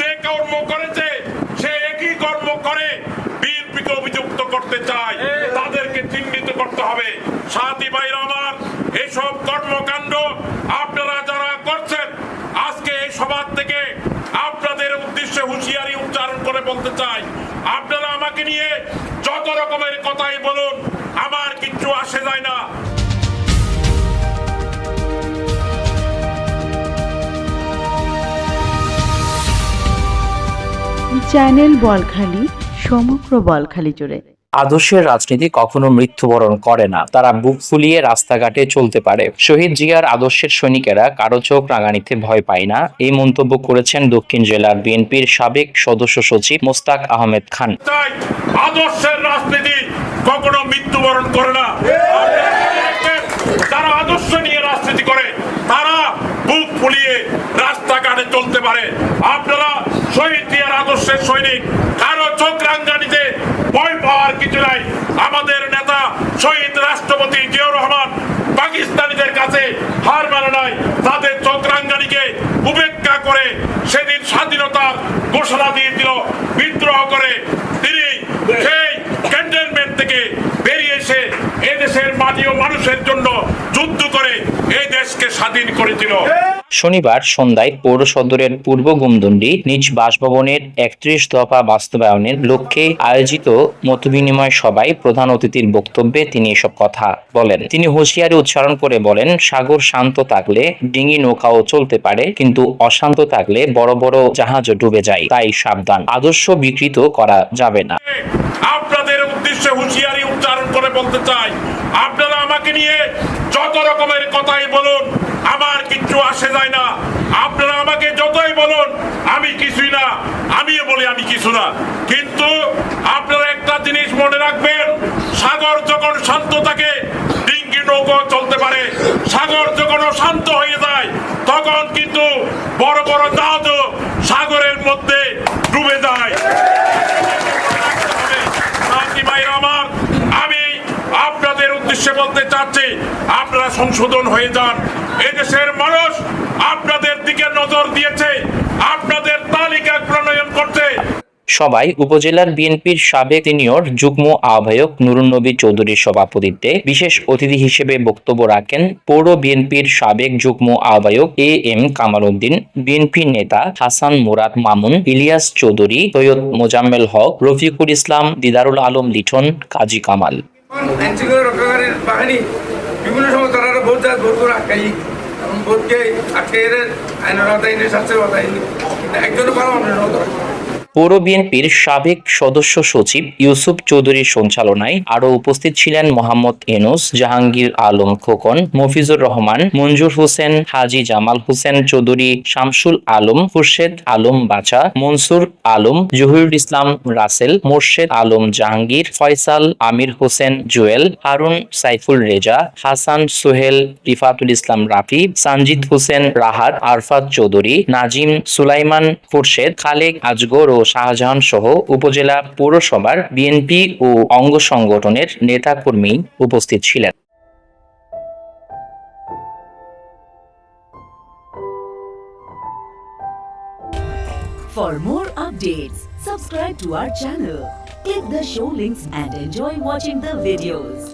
যে কর্ম করেছে, সে একই কর্ম করে অভিযুক্ত করতে চায়। তাদেরকে চিহ্নিত করতে হবে। এসব কর্মকাণ্ড আপনারা যারা করছেন, আজকে এই থেকে আপনাদের উদ্দেশ্যে হুঁশিয়ারি উচ্চারণ করে বলতে আপনারা আমাকে নিয়ে যত রকমের কথাই বলুন, আমার চ্যানেল বলখালি সমগ্র বলখালি জুড়ে। আদর্শের রাজনীতি কখনো মৃত্যুবরণ করে না। তারা বুক ফুলিয়ে রাস্তাঘাটে চলতে পারে। শহীদ জিয়ার আদর্শের সৈনিকেরা কারও চোখ রাঙানিতে ভয় পায় না। এই মন্তব্য করেছেন দক্ষিণ জেলার বিএনপির সাবেক সদস্য সচিব মোস্তাক আহমেদ খান। আদর্শের রাজনীতি কখনো মৃত্যুবরণ করে না। যারা আদর্শ নিয়ে রাজনীতি করে তারা বুক ফুলিয়ে রাস্তাঘাটে চলতে পারে। আপনারা শহীদ আদর্শের সৈনিক কারও চোখ রাঙ্গানিতে ভয় পাওয়ার কিছু নাই। আমাদের নেতা শহীদ রাষ্ট্রপতি জিয়াউর রহমান পাকিস্তানিদের কাছে হার মানে নাই। তাদের চোখ রাঙ্গানিকে উপেক্ষা করে সেদিন স্বাধীনতার ঘোষণা দিয়ে দিল, বিদ্রোহ করে। তিনি সেই ক্যান্টনমেন্ট থেকে বেরিয়ে এসে এদেশের মাটি ও মানুষের জন্য যুদ্ধ করে এই দেশকে স্বাধীন করেছিল শনিবার সন্ধ্যায় পৌর সদরের পূর্ব গুমদুন্ডি নিজ বাসভবনের একত্রিশ দফা বাস্তবায়নের লক্ষ্যে আয়োজিত মতবিনিময় সভায় প্রধান অতিথির বক্তব্যে তিনি এসব কথা বলেন। তিনি হুঁশিয়ারি উচ্চারণ করে বলেন, সাগর শান্ত থাকলে ডিঙি নৌকাও চলতে পারে, কিন্তু অশান্ত থাকলে বড় বড় জাহাজও ডুবে যায়, তাই সাবধান। আদর্শ বিকৃত করা যাবে না। উদ্দেশ্যে হুঁশিয়ারি উচ্চারণ করে বলতে চাই। আপনারা আমাকে নিয়ে যত রকমের কথাই বলুন, আমার কিচ্ছু আসে যায় না। আপনারা আমাকে যতই বলুন, আমি কিছুই না। আমিও বলি আমি কিছু না। কিন্তু আপনারা একটা জিনিস মনে রাখবেন, সাগর যখন শান্ত থাকে, ডিঙ্গি নৌকো চলতে পারে। সাগর যখন শান্ত হয়ে যায়, তখন কিন্তু বড় বড় জাহাজও সাগরের মধ্যে ডুবে যায় সাথী ভাইরা আমার আমি আপনাদের উদ্দেশ্যে বলতে চাচ্ছি, আপনারা সংশোধন হয়ে যান। এদেশের মানুষ আপনাদের দিকে নজর দিয়েছে, আপনাদের তালিকা প্রণয়ন করছে। সবাই উপজেলার বিএনপির সাবেক সিনিয়র যুগ্ম আহ্বায়ক নুরুন্নবী চৌধুরীর সভাপতিত্বে বিশেষ অতিথি হিসেবে বক্তব্য রাখেন পৌর বিএনপির সাবেক যুগ্ম আহ্বায়ক A M Kamal Uddin BNP নেতা হাসান মুরাদ মামুন, ইলিয়াস চৌধুরী, সৈয়দ মোজাম্মেল হক, রফিকুল ইসলাম, দিদারুল আলম লিঠন কাজী কামাল। আইনশৃঙ্খলা রক্ষাকারী বাহিনী বিভিন্ন সময় তারা ভোট যায় ভোট করে আটকাই ভোটকে আটকে এর আইনের এনে শাস্তির কিন্তু একজনও পারো নজর পৌর বিএনপির সাবেক সদস্য সচিব ইউসুফ চৌধুরীর সঞ্চালনায় আরও উপস্থিত ছিলেন মোহাম্মদ এনুস, জাহাঙ্গীর আলম খোকন, মফিজুর রহমান, মঞ্জুর হোসেন, হাজি জামাল হোসেন চৌধুরী, শামসুল আলম, খুরশেদ আলম বাচা, মনসুর আলম, জহিরুল ইসলাম রাসেল, মোর্শেদ আলম জাহাঙ্গীর, ফয়সাল আমির হোসেন জুয়েল, হারুন সাইফুল রেজা, হাসান সোহেল, রিফাতুল ইসলাম রাফি, সানজিদ হোসেন রাহাত, আরফাত চৌধুরী, নাজিম সুলাইমান খুরশেদ, খালেক আজগর ও শাহজাহান সহ উপজেলা পৌরসভার বিএনপি ও অঙ্গ সংগঠনের নেতাকর্মী উপস্থিত ছিলেন For more updates, subscribe to our channel, click the show links and enjoy watching the videos.